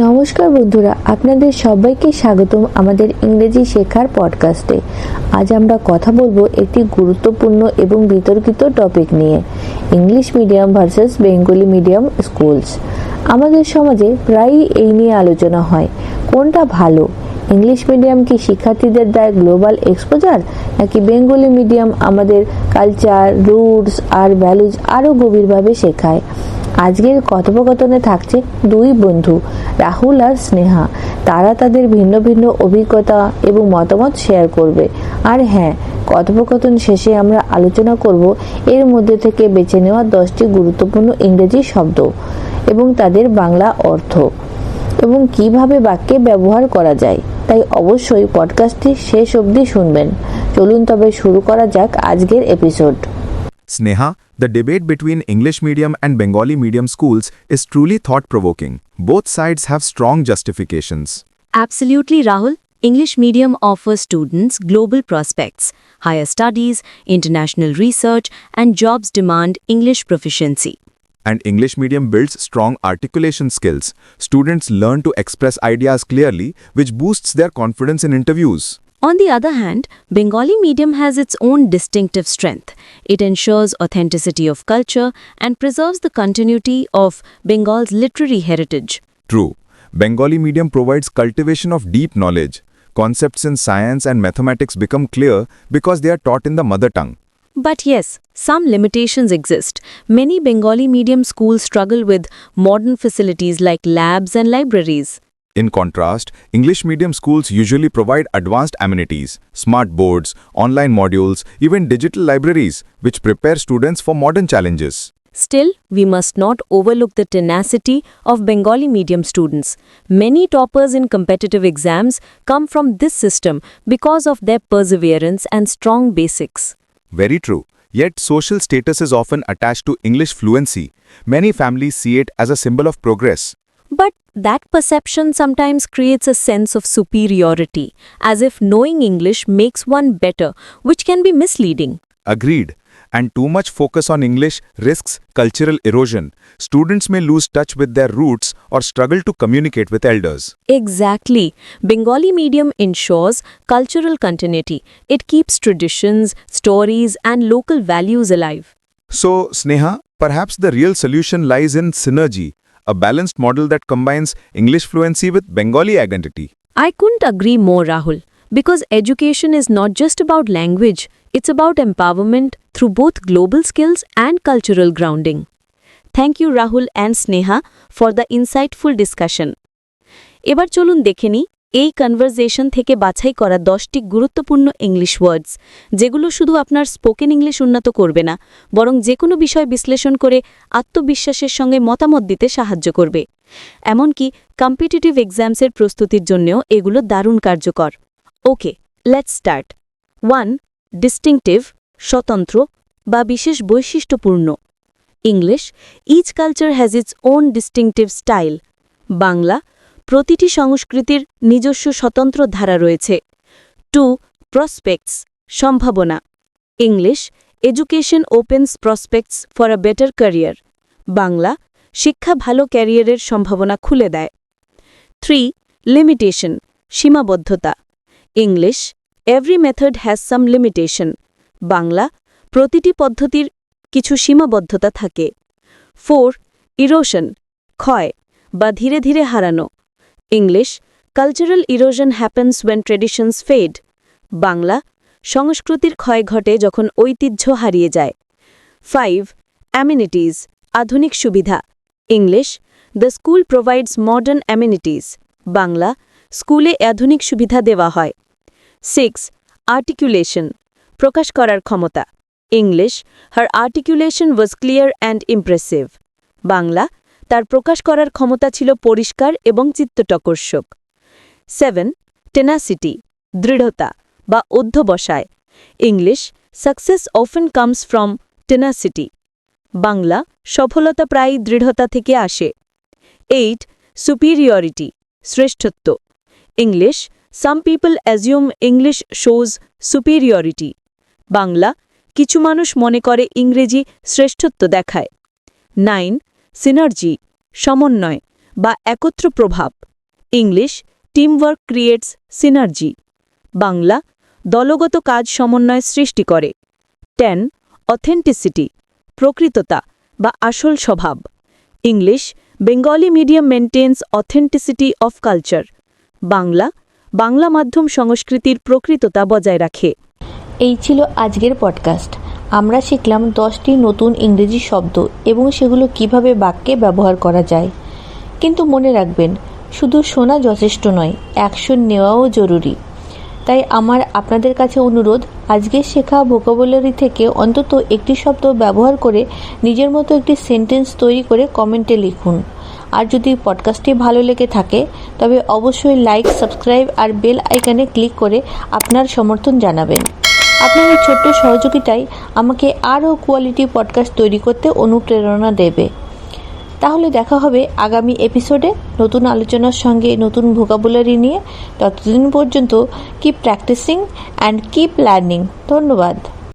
নমস্কার বন্ধুরা, আপনাদের সবাইকে স্বাগতম আমাদের ইংরেজি শেখার পডকাস্টে আজ আমরা কথা বলব একটি গুরুত্বপূর্ণ এবং বিতর্কিত টপিক নিয়ে English medium versus Bengali medium schools আমাদের সমাজে প্রায়ই এই নিয়ে আলোচনা হয়, কোনটা ভালো? ইংলিশ মিডিয়াম কি শিক্ষার্থীদের দেয় গ্লোবাল এক্সপোজার নাকি বেঙ্গলি মিডিয়াম আমাদের কালচার রুটস আর ভ্যালুজ আরও গভীরভাবে শেখায়? আজকের কথোপকথনে থাকছে দুই বন্ধু, রাহুল আর স্নেহা। তারা তাদের ভিন্ন ভিন্ন অভিজ্ঞতা এবং মতামত শেয়ার করবে। আর হ্যাঁ কথোপকথন শেষে আমরা আলোচনা করব এর মধ্যে থেকে বেছে নেওয়া দশটি গুরুত্বপূর্ণ ইংরেজি শব্দ এবং তাদের বাংলা অর্থ এবং কীভাবে বাক্যে ব্যবহার করা যায়। তাই অবশ্যই পডকাস্টটি শেষ অবধি শুনবেন। চলুন তবে শুরু করা যাক আজকের episode Sneha, the debate between English medium and Bengali medium schools is truly thought provoking. Both sides have strong justifications. Absolutely, Rahul. English medium offers students global prospects, higher studies, international research, and jobs demand English proficiency. And English medium builds strong articulation skills. Students learn to express ideas clearly, which boosts their confidence in interviews. On the other hand, Bengali medium has its own distinctive strength. It ensures authenticity of culture and preserves the continuity of Bengal's literary heritage. True. Bengali medium provides cultivation of deep knowledge. Concepts in science and mathematics become clear because they are taught in the mother tongue. But yes, some limitations exist. Many Bengali medium schools struggle with modern facilities like labs and libraries. In contrast, English medium schools usually provide advanced amenities, smart boards, online modules, even digital libraries, which prepare students for modern challenges. Still, we must not overlook the tenacity of Bengali medium students. Many toppers in competitive exams come from this system because of their perseverance and strong basics. Very true. Yet, social status is often attached to English fluency. Many families see it as a symbol of progress. But that perception sometimes creates a sense of superiority, as if knowing English makes one better, which can be misleading. Agreed. And too much focus on English risks cultural erosion. Students may lose touch with their roots or struggle to communicate with elders. Exactly. Bengali medium ensures cultural continuity. It keeps traditions, stories, and local values alive. So, Sneha, perhaps the real solution lies in synergy, a balanced model that combines English fluency with Bengali identity. I couldn't agree more, Rahul. Because education is not just about language, it's about empowerment through both global skills and cultural grounding. Thank you, Rahul and Sneha, for the insightful discussion. এবার চলুন দেখে নিই এই কনভারজেশন থেকে বাছাই করা দশটি গুরুত্বপূর্ণ ইংলিশ ওয়ার্ডস যেগুলো শুধু আপনার স্পোকেন ইংলিশ উন্নত করবে না, বরং যে কোনো বিষয় বিশ্লেষণ করে আত্মবিশ্বাসের সঙ্গে মতামত দিতে সাহায্য করবে। এমনকি কম্পিটিটিভ এক্সামসের প্রস্তুতির জন্যও এগুলো দারুণ কার্যকর। Okay let's start one distinctive স্বতন্ত্র বা বিশেষ বৈশিষ্ট্যপূর্ণ। English each culture has its own distinctive style Bangla প্রতিটি সংস্কৃতির নিজস্ব স্বতন্ত্র ধারা রয়েছে। টু, প্রসপেক্টস, সম্ভাবনা। English, education opens prospects for a better career. Bangla, শিক্ষা ভালো ক্যারিয়ারের সম্ভাবনা খুলে দেয়। থ্রি, লিমিটেশন, সীমাবদ্ধতা। English, every method has some limitation. Bangla, প্রতিটি পদ্ধতির কিছু সীমাবদ্ধতা থাকে। ফোর, ইরোশন, ক্ষয় বা ধীরে ধীরে হারানো। English cultural erosion happens when traditions fade Bangla সংস্কৃতির ক্ষয় ঘটে যখন ঐতিহ্য হারিয়ে যায়. ফাইভ অ্যামিনিটিজ আধুনিক সুবিধা. English the school provides modern amenities Bangla স্কুলে আধুনিক সুবিধা দেওয়া হয়. সিক্স আর্টিকুলেশন প্রকাশ করার ক্ষমতা. English her articulation was clear and impressive Bangla তার প্রকাশ করার ক্ষমতা ছিল পরিষ্কার এবং চিত্তটকর্ষক। সেভেন টেনাসিটি দৃঢ়তা বা অধ্যবসায়। English success often comes from tenacity Bangla, সফলতা প্রায়ই দৃঢ়তা থেকে আসে। এইট সুপিরিয়রিটি শ্রেষ্ঠত্ব। English some people assume English shows superiority Bangla, কিছু মানুষ মনে করে ইংরেজি শ্রেষ্ঠত্ব দেখায়। নাইন সিনার্জি সমন্বয় বা একত্র প্রভাব। English teamwork creates synergy Bangla, দলগত কাজ সমন্বয় সৃষ্টি করে। টেন অথেন্টিসিটি প্রকৃততা বা আসল স্বভাব। English Bengali medium maintains authenticity of culture Bangla Bangla মাধ্যম সংস্কৃতির প্রকৃততা বজায় রাখে। এই ছিল আজকের পডকাস্ট আমরা শিখলাম দশটি নতুন ইংরেজি শব্দ এবং সেগুলো কীভাবে বাক্যে ব্যবহার করা যায়। কিন্তু মনে রাখবেন, শুধু শোনা যথেষ্ট নয় অ্যাকশন নেওয়াও জরুরি। তাই আমার আপনাদের কাছে অনুরোধ, আজকে শেখা ভোকাবুলারি থেকে অন্তত একটি শব্দ ব্যবহার করে নিজের মতো একটি সেন্টেন্স তৈরি করে কমেন্টে লিখুন। আর যদি পডকাস্টটি ভালো লেগে থাকে, তবে অবশ্যই লাইক সাবস্ক্রাইব আর বেল আইকনে ক্লিক করে আপনার সমর্থন জানাবেন। আপনার এই ছোট্ট সহযোগিতাই আমাকে আরও কোয়ালিটি পডকাস্ট তৈরি করতে অনুপ্রেরণা দেবে। তাহলে দেখা হবে আগামী এপিসোডে নতুন আলোচনার সঙ্গে, নতুন ভোকাবুলারি নিয়ে। ততদিন পর্যন্ত keep practising and keep learning ধন্যবাদ।